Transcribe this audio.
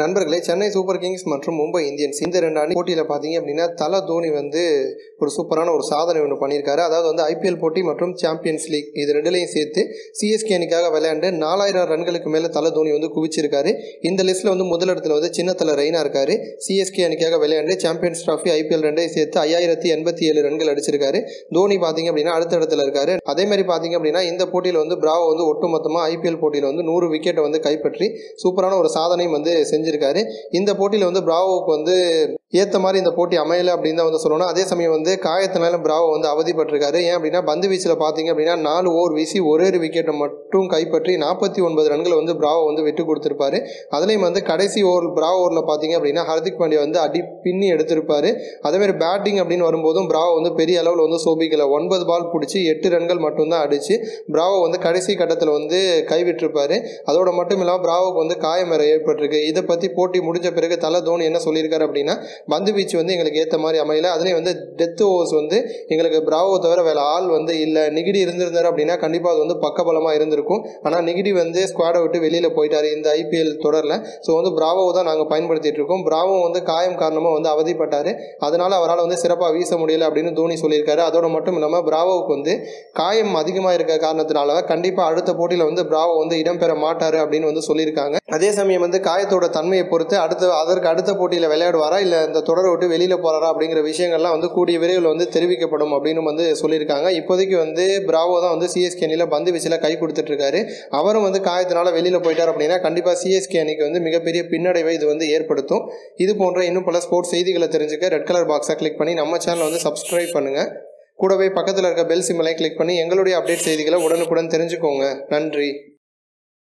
நண்பர்களே Chennai super Kings மற்றும் Mumbai Indians இந்த ரெண்டு அணி போட்டியில் பார்த்தீங்க அப்படின்னா தல தோனி வந்து ஒரு சூப்பரான ஒரு சாதனை ஒன்று பண்ணியிருக்காரு. அதாவது வந்து ஐபிஎல் போட்டி மற்றும் சாம்பியன்ஸ் லீக் இது ரெண்டுலையும் சேர்த்து சிஎஸ்கே அணிக்காக விளையாண்டு நாலாயிரம் ரன்களுக்கு மேலே தலை தோனி வந்து குவிச்சிருக்காரு. இந்த லிஸ்ட்டில் வந்து முதலிடத்தில் வந்து சின்னத்தில் ரெய்னா இருக்காரு. சிஎஸ்கே அணிக்காக விளையாண்டு சாம்பியன்ஸ் ட்ராஃபி ஐபிஎல் ரெண்டையும் சேர்த்து ஐயாயிரத்தி எண்பத்தி ஏழு ரன்கள் அடிச்சிருக்காரு. தோனி பார்த்தீங்க அப்படின்னா அடுத்த இடத்துல இருக்காரு. அதே மாதிரி பார்த்தீங்க அப்படின்னா இந்த போட்டியில் வந்து பிராவோ வந்து ஒட்டுமொத்தமாக ஐபிஎல் போட்டியில் வந்து நூறு விக்கெட்டை வந்து கைப்பற்றி சூப்பரான ஒரு சாதனையும் வந்து செஞ்சு செஞ்சிருக்காரு இந்த போட்டியில் வந்து பிராவோவுக்கு வந்து ஏற்ற மாதிரி இந்த போட்டி அமையலை அப்படின்னு தான் வந்து சொல்லணும். அதே சமயம் வந்து காயத்தினால பிராவோ வந்து அவதிப்பட்டிருக்காரு. ஏன் அப்படின்னா பந்து வீச்சில் பார்த்தீங்க அப்படின்னா நாலு ஓவர் வீசி ஒரே ஒரு விக்கெட்டை மட்டும் கைப்பற்றி நாற்பத்தி ஒன்பது ரன்களை வந்து பிராவோ வந்து விட்டு கொடுத்துருப்பாரு. அதுலேயும் வந்து கடைசி ஓவர் பிராவோ ஓவரில் பார்த்தீங்க அப்படின்னா ஹர்திக் பாண்டியா வந்து அடி பின்னி எடுத்திருப்பாரு. அதேமாதிரி பேட்டிங் அப்படின்னு வரும்போதும் பிராவோ வந்து பெரிய அளவில் வந்து சோபிக்கலை. ஒன்பது பால் பிடிச்சி எட்டு ரன்கள் மட்டும்தான் அடிச்சு பிராவோ வந்து கடைசி கட்டத்தில் வந்து கைவிட்டிருப்பாரு. அதோட மட்டும் இல்லாமல் பிராவோக்கு வந்து காயம் வேறு ஏற்பட்டிருக்கு. இதை பற்றி போட்டி முடிஞ்ச பிறகு தலை தோனி என்ன சொல்லியிருக்காரு அப்படின்னா பந்து வீச்சு வந்து எங்களுக்கு ஏற்ற மாதிரி அமையல. அதுலேயும் வந்து டெத் ஓவர்ஸ் வந்து எங்களுக்கு பிராவோ தவிர வேறு ஆள் வந்து இல்லை. நிகிடி இருந்திருந்தார் அப்படின்னா கண்டிப்பாக அது வந்து பக்கபலமாக இருந்திருக்கும். ஆனால் நிகிடி வந்து ஸ்குவாடை விட்டு வெளியில் போயிட்டார். இந்த ஐபிஎல் தொடரில். ஸோ வந்து பிராவோ தான் நாங்கள் பயன்படுத்திட்டு இருக்கோம். பிராவோ வந்து காயம் காரணமாக வந்து அவதிப்பட்டார். அதனால் அவரால் வந்து சிறப்பாக வீச முடியல அப்படின்னு தோனி சொல்லியிருக்காரு. அதோடு மட்டும் இல்லாமல் பிராவோவுக்கு வந்து காயம் அதிகமாக இருக்க காரணத்தினால கண்டிப்பாக அடுத்த போட்டியில் வந்து பிராவோ வந்து இடம்பெற மாட்டார் அப்படின்னு வந்து சொல்லியிருக்காங்க. அதே சமயம் வந்து காயத்தோட தன்மையை பொறுத்து அடுத்த அதற்கு அடுத்த போட்டியில் விளையாடுவாரா இல்லை இந்த தொடரை விட்டு வெளியில் போகிறாரா அப்படிங்கிற விஷயங்கள்லாம் வந்து கூடிய விரைவில் வந்து தெரிவிக்கப்படும் அப்படின்னு வந்து சொல்லியிருக்காங்க. இப்போதைக்கு வந்து பிராவோ தான் வந்து சிஎஸ்கே அணியில் பந்து வீச்சில் கை கொடுத்துட்ருக்காரு. அவரும் வந்து காயத்தினால வெளியில் போயிட்டார் அப்படின்னா கண்டிப்பாக சிஎஸ்கே அணிக்கு வந்து மிகப்பெரிய பின்னடைவை இது வந்து ஏற்படுத்தும். இது போன்ற இன்னும் பல ஸ்போர்ட்ஸ் செய்திகளை தெரிஞ்சுக்க ரெட் கலர் பாக்ஸை கிளிக் பண்ணி நம்ம சேனலை வந்து சப்ஸ்கிரைப் பண்ணுங்கள் கூடவே பக்கத்தில் இருக்க பெல் சிம்மலை கிளிக் பண்ணி எங்களுடைய அப்டேட் செய்திகளை உடனுக்குடன் தெரிஞ்சுக்கோங்க. நன்றி.